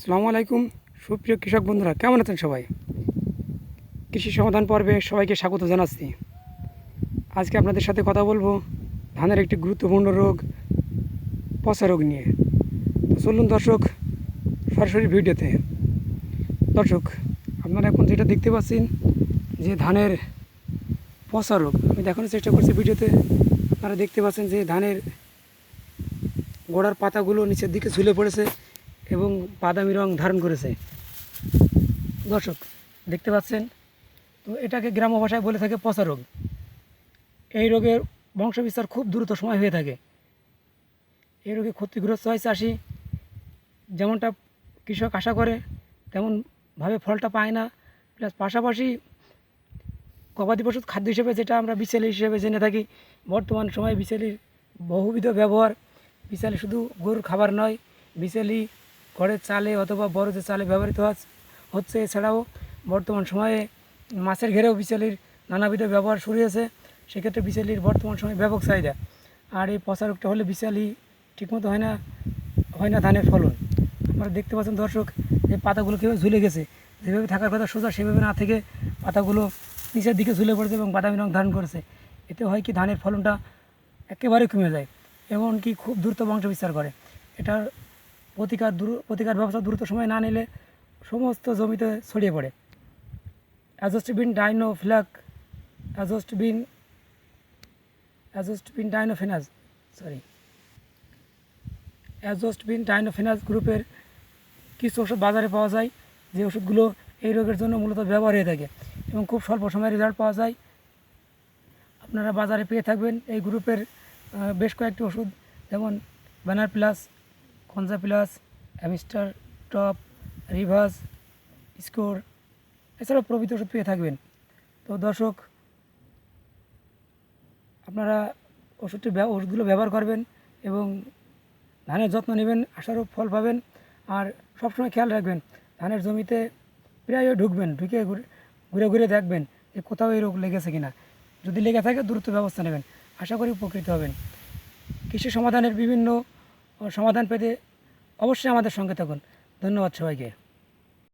আসসালামু আলাইকুম। সুপ্রিয় কৃষক বন্ধুরা, কেমন আছেন সবাই? কৃষি সমাধান পর্বে সবাইকে স্বাগত জানাচ্ছি। আজকে আপনাদের সাথে কথা বলব ধানের একটি গুরুত্বপূর্ণ রোগ, পচা রোগ নিয়ে। তো চলুন দর্শক, সরাসরি ভিডিওতে। দর্শক, আপনারা এখন যেটা দেখতে পাচ্ছেন, যে ধানের পচা রোগ, আমি দেখানোর চেষ্টা করছি ভিডিওতে। আপনারা দেখতে পাচ্ছেন যে ধানের গোড়ার পাতাগুলো নিচের দিকে ঝুলে পড়েছে। এবং বাদামি রং ধারণ করেছে। দর্শক, দেখতে পাচ্ছেন? তো এটাকে গ্রাম্য ভাষায় বলে থাকে পচা রোগ। এই রোগের বংশবিস্তার খুব দ্রুত সময় হয়ে থাকে। এই রোগে ক্ষতিগ্রস্ত হয় চাষি। যেমনটা কৃষক আশা করে, তেমনভাবে ফলটা পায় না। প্লাস পাশাপাশি গবাদি পশুর খাদ্য হিসেবে যেটা আমরা বিচেলি হিসেবে জেনে থাকি, বর্তমান সময়ে বিচেলির বহুবিধ ব্যবহার। বিচালি শুধু গরুর খাবার নয়, বিচেলি ঘরের চালে অথবা বড় যে চালে ব্যবহৃত হচ্ছে- হচ্ছে এছাড়াও বর্তমান সময়ে মাছের ঘেরেও বিচালির নানাবিধ ব্যবহার শুরু হয়েছে। সেক্ষেত্রে বিচালির বর্তমান সময়ে ব্যাপক চাহিদা। আর এই পচা রোগটা হলে বিচালি ঠিকমতো হয় না হয় না ধানের ফলন। আপনারা দেখতে পাচ্ছেন দর্শক, যে পাতাগুলো কীভাবে ঝুলে গেছে। যেভাবে থাকার কথা সোজা সেভাবে না থেকে পাতাগুলো নিচের দিকে ঝুলে পড়েছে এবং বাদামি রং ধারণ করেছে। এতে হয় কি, ধানের ফলনটা একেবারে কমে যায়, এমনকি খুব দ্রুত বংশ বিস্তার করে। এটার প্রতিকার প্রতিকার ব্যবস্থা দ্রুত সময় না নিলে সমস্ত জমিতে ছড়িয়ে পড়ে। অ্যাজোস্টবিন ডাইনোফ্ল্যাক অ্যাজোস্টবিন অ্যাজোস্টবিন ডাইনোফেনাজ সরি অ্যাজোস্টবিন ডাইনোফেনাজ গ্রুপের কিছু ওষুধ বাজারে পাওয়া যায়। যে ওষুধগুলো এই রোগের জন্য মূলত ব্যবহার হয়ে থাকে এবং খুব স্বল্প সময়ে রেজাল্ট পাওয়া যায়। আপনারা বাজারে পেয়ে থাকবেন এই গ্রুপের বেশ কয়েকটি ওষুধ যেমন banner plus Khanja plus Amistar, top reverse score এছাড়াও প্রভৃতি ওষুধ পেয়ে থাকবেন। তো দর্শক, আপনারা ওষুধটি ওষুধগুলো ব্যবহার করবেন এবং ধানের যত্ন নেবেন আশারও ফল পাবেন। আর সবসময় খেয়াল রাখবেন, ধানের জমিতে প্রায় ঢুকবেন, ঢুকে ঘুরে ঘুরে ঘুরে দেখবেন যে কোথাও এই রোগ লেগেছে কিনা। যদি লেগে থাকে, দ্রুত ব্যবস্থা নেবেন। আশা করি উপকৃত হবেন। কৃষি সমাধানের বিভিন্ন ও সমাধান পেতে অবশ্যই আমাদের সঙ্গে থাকুন। ধন্যবাদ সবাইকে।